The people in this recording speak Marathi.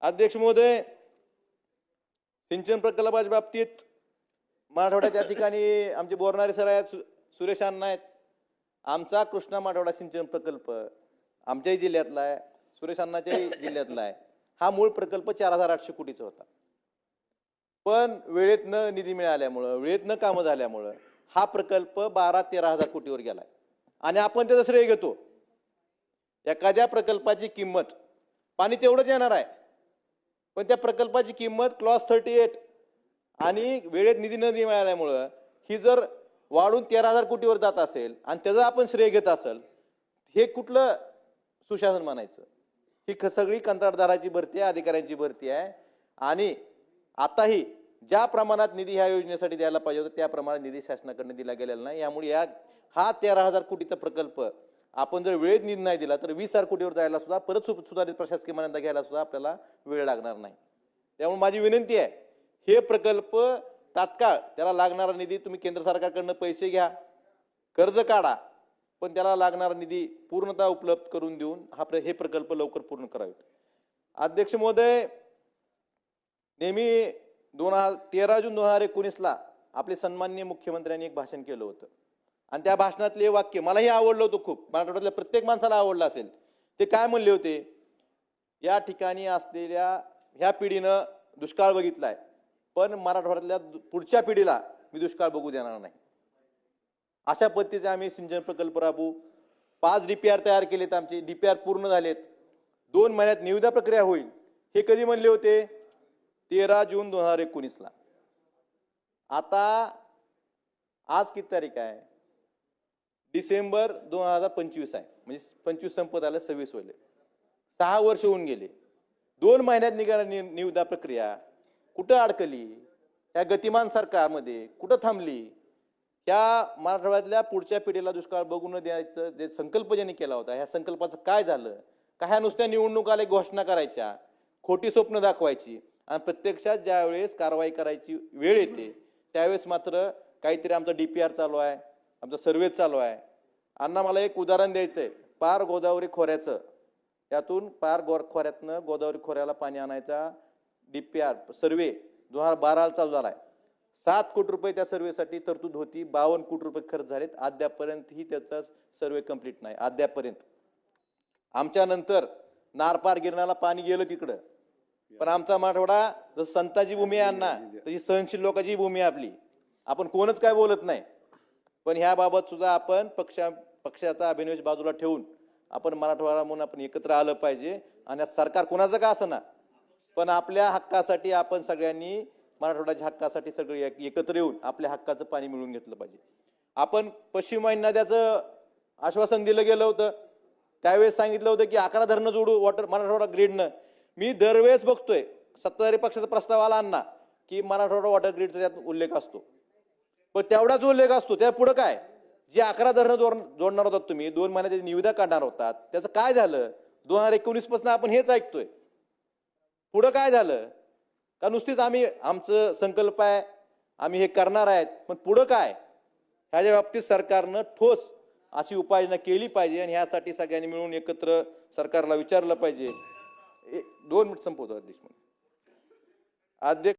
अध्यक्ष महोदय सिंचन प्रकल्पाच्या बाबतीत मराठवाड्याच्या ठिकाणी आमचे बोरणारे सर आहेत सु- सुरेश अण्णा आहेत. आमचा कृष्णा मराठवाडा सिंचन प्रकल्प आमच्याही जिल्ह्यातला आहे सुरेश अण्णाच्याही जिल्ह्यातला आहे. हा मूळ प्रकल्प चार हजार आठशे कोटीचा होता. पण वेळेत न निधी मिळाल्यामुळं वेळेत न कामं झाल्यामुळं हा प्रकल्प बारा तेरा हजार कोटीवर गेलाय. आणि आपण त्याचा श्रेय घेतो. एखाद्या प्रकल्पाची किंमत पाणी तेवढंच येणार आहे. पण त्या प्रकल्पाची किंमत क्लॉस थर्टी एट आणि वेळेत निधी न मिळाल्यामुळं ही जर वाढून तेरा हजार कोटीवर जात असेल आणि त्याचं आपण श्रेय घेत असेल हे कुठलं सुशासन म्हणायचं? ही ख- सगळी कंत्राटदाराची भरती आहे अधिकाऱ्यांची भरती आहे आणि आताही ज्या प्रमाणात निधी ह्या योजनेसाठी द्यायला पाहिजे होता त्या प्रमाणात निधी शासनाकडनं दिला गेलेला नाही. यामुळे या हा तेरा हजार कोटीचा प्रकल्प आपण जर वेळेत निधी नाही दिला तर वीस हजार कोटीवर जायला सुद्धा परत सु- सुधारित प्रशासकीय मान्यता घ्यायला सुद्धा आपल्याला वेळ लागणार नाही. त्यामुळे माझी विनंती आहे हे प्रकल्प तात्काळ त्याला लागणारा निधी तुम्ही केंद्र सरकारकडनं पैसे घ्या कर्ज काढा पण त्याला लागणारा निधी पूर्णतः उपलब्ध करून देऊन हा प्र हे प्रकल्प लवकर पूर्ण करावेत. अध्यक्ष महोदय नेहमी दोन हजार तेरा जून दोन हजार एकोणीसला आपले सन्माननीय मुख्यमंत्र्यांनी एक भाषण केलं होतं. आणि त्या भाषणातले हे वाक्य मलाही आवडलं होतं खूप. मराठवाड्यातल्या प्रत्येक माणसाला आवडलं असेल. ते काय म्हणले होते? या ठिकाणी असलेल्या ह्या पिढीनं दुष्काळ बघितला आहे पण मराठवाड्यातल्या दु- पुढच्या पिढीला मी दुष्काळ बघू देणार नाही. अशा पद्धतीचे आम्ही सिंचन प्रकल्प राबवू. पाच डी पी आर तयार केलेत आमचे. डी पी आर पूर्ण झालेत. दोन महिन्यात निविदा प्रक्रिया होईल. हे कधी म्हणले होते? तेरा जून दोन हजार एकोणीसला. आता आज किती तारीख आहे? डिसेंबर दोन हजार पंचवीस आहे. म्हणजे पंचवीस संपत आलं सव्वीस होईल. सहा वर्ष होऊन गेले. दोन महिन्यात निघाला नि निविदा प्रक्रिया. कुठं अडकली? या गतिमान सरकारमध्ये कुठं थांबली? या मराठवाड्यातल्या पुढच्या पिढीला दुष्काळ बघू न द्यायचं जे संकल्प ज्यांनी केला होता ह्या संकल्पाचं काय झालं? का ह्या नुसत्या निवडणुकाला घोषणा करायच्या खोटी स्वप्न दाखवायची? आणि प्रत्यक्षात ज्यावेळेस कारवाई करायची वेळ येते त्यावेळेस मात्र काहीतरी आमचा डी पी आर चालू आहे. आमचा सर्वे चालू आहे. अण्णा मला एक उदाहरण द्यायचं आहे पार गोदावरी खोऱ्याचं. यातून पार गोर खोऱ्यातनं गोदावरी खोऱ्याला पाणी आणायचा. डी पी आर सर्वे दोन हजार बाराला चालू झाला आहे सात कोटी रुपये त्या सर्वेसाठी तरतूद होती. बावन्न कोटी रुपये खर्च झालेत. अद्यापर्यंतही त्याचा सर्वे कंप्लीट नाही. अद्यापर्यंत आमच्या नंतर नारपार गिरणाला पाणी गेलं तिकडं. पण आमचा मराठवाडा जसं संताची भूमी आहे अण्णा तशी सहनशील लोकांची भूमी आहे आपली. आपण कोणच काय बोलत नाही. पण ह्याबाबत सुद्धा आपण पक्षा पक्षाचा अभिनिवेश बाजूला ठेवून आपण मराठवाडा म्हणून आपण एकत्र आलं पाहिजे आणि सरकार कोणाचं का असं ना? पण आपल्या हक्कासाठी आपण सगळ्यांनी मराठवाड्याच्या हक्कासाठी सगळे एक- एकत्र येऊन आपल्या हक्काचं पाणी मिळवून घेतलं पाहिजे. आपण पश्चिम वाहिनी नद्याचं आश्वासन दिलं गेलं होतं. त्यावेळेस सांगितलं होतं की अकरा धरणं जोडू वॉटर मराठवाडा ग्रीडनं मी दरवेळेस बघतोय सत्ताधारी पक्षाचा प्रस्ताव आला अन्ना की मराठवाडा वॉटर ग्रीडचा त्यात उल्लेख असतो. पण तेवढाच उल्लेख असतो त्या पुढं काय? जे अकरा धरणं जोड जोडणार होतात तुम्ही दोन महिन्याची निविदा काढणार होतात त्याचं काय झालं? दोन हजार एकोणीसपासून आपण हेच ऐकतोय. पुढं काय झालं? का नुसतीच आम्ही आमचं संकल्प आहे आम्ही हे करणार आहेत पण पुढं काय? ह्याच्या बाबतीत सरकारनं ठोस अशी उपाययोजना केली पाहिजे आणि ह्यासाठी सगळ्यांनी मिळून एकत्र सरकारला विचारलं पाहिजे. ए- दोन मिनिट संपवतो अध्यक्ष अध्यक्ष